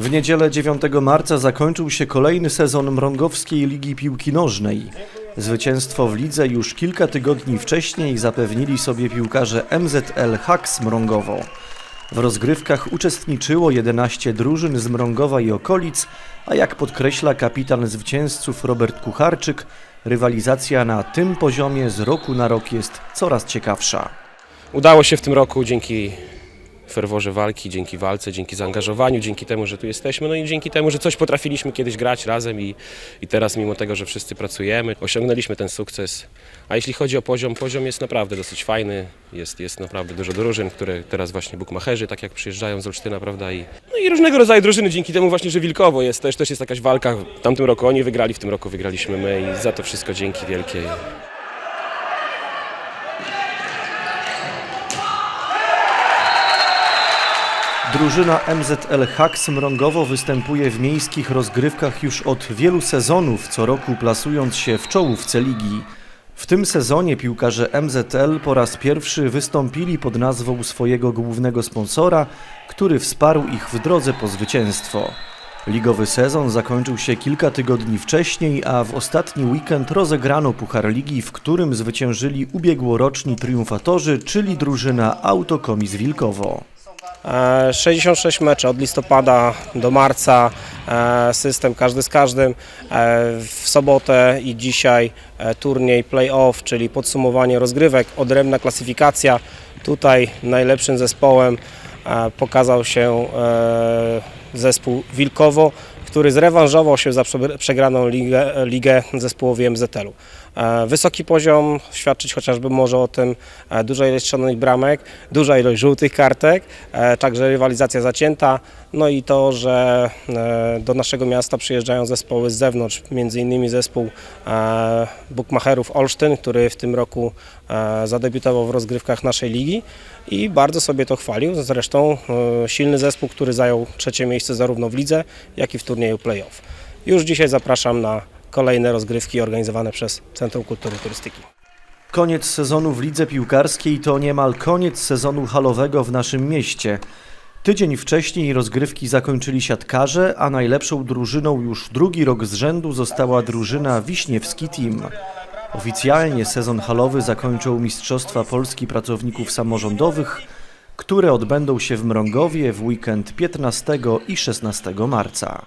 W niedzielę 9 marca zakończył się kolejny sezon Mrągowskiej Ligi Piłki Nożnej. Zwycięstwo w lidze już kilka tygodni wcześniej zapewnili sobie piłkarze MZL Haks Mrągowo. W rozgrywkach uczestniczyło 11 drużyn z Mrągowa i okolic, a jak podkreśla kapitan zwycięzców Robert Kucharczyk, rywalizacja na tym poziomie z roku na rok jest coraz ciekawsza. Udało się w tym roku dzięki ferworze walki, dzięki walce, dzięki zaangażowaniu, dzięki temu, że tu jesteśmy, no i dzięki temu, że coś potrafiliśmy kiedyś grać razem i, i teraz mimo tego, że wszyscy pracujemy, osiągnęliśmy ten sukces. A jeśli chodzi o poziom, poziom jest naprawdę dosyć fajny, jest, jest naprawdę dużo drużyn, które teraz właśnie bukmacherzy, tak jak przyjeżdżają z Olsztyna, prawda, i, no i różnego rodzaju drużyny, dzięki temu właśnie, że Wilkowo jest, też, też jest jakaś walka, w tamtym roku oni wygrali, w tym roku wygraliśmy my i za to wszystko dzięki wielkie. Drużyna MZL Haks Mrągowo występuje w miejskich rozgrywkach już od wielu sezonów, co roku plasując się w czołówce ligi. W tym sezonie piłkarze MZL po raz pierwszy wystąpili pod nazwą swojego głównego sponsora, który wsparł ich w drodze po zwycięstwo. Ligowy sezon zakończył się kilka tygodni wcześniej, a w ostatni weekend rozegrano Puchar Ligi, w którym zwyciężyli ubiegłoroczni triumfatorzy, czyli drużyna Autokomis Wilkowo. E, 66 meczy od listopada do marca, e, system każdy z każdym. E, W sobotę i dzisiaj e, turniej play-off, czyli podsumowanie rozgrywek, odrębna klasyfikacja. Tutaj najlepszym zespołem e, pokazał się e, zespół Wilkowo, który zrewanżował się za prze- przegraną ligę, ligę zespołowi MZL-u. E, Wysoki poziom świadczyć chociażby może o tym e, duża ilość strzelonych bramek, duża ilość żółtych kartek, e, także rywalizacja zacięta, no i to, że do naszego miasta przyjeżdżają zespoły z zewnątrz, między innymi zespół Bukmacherów Olsztyn, który w tym roku zadebiutował w rozgrywkach naszej ligi i bardzo sobie to chwalił. Zresztą silny zespół, który zajął trzecie miejsce zarówno w lidze, jak i w turnieju playoff. Już dzisiaj zapraszam na kolejne rozgrywki organizowane przez Centrum Kultury Turystyki. Koniec sezonu w lidze piłkarskiej to niemal koniec sezonu halowego w naszym mieście. Tydzień wcześniej rozgrywki zakończyli siatkarze, a najlepszą drużyną już drugi rok z rzędu została drużyna Wiśniewski Team. Oficjalnie sezon halowy zakończą Mistrzostwa Polski Pracowników Samorządowych, które odbędą się w Mrągowie w weekend 15 i 16 marca.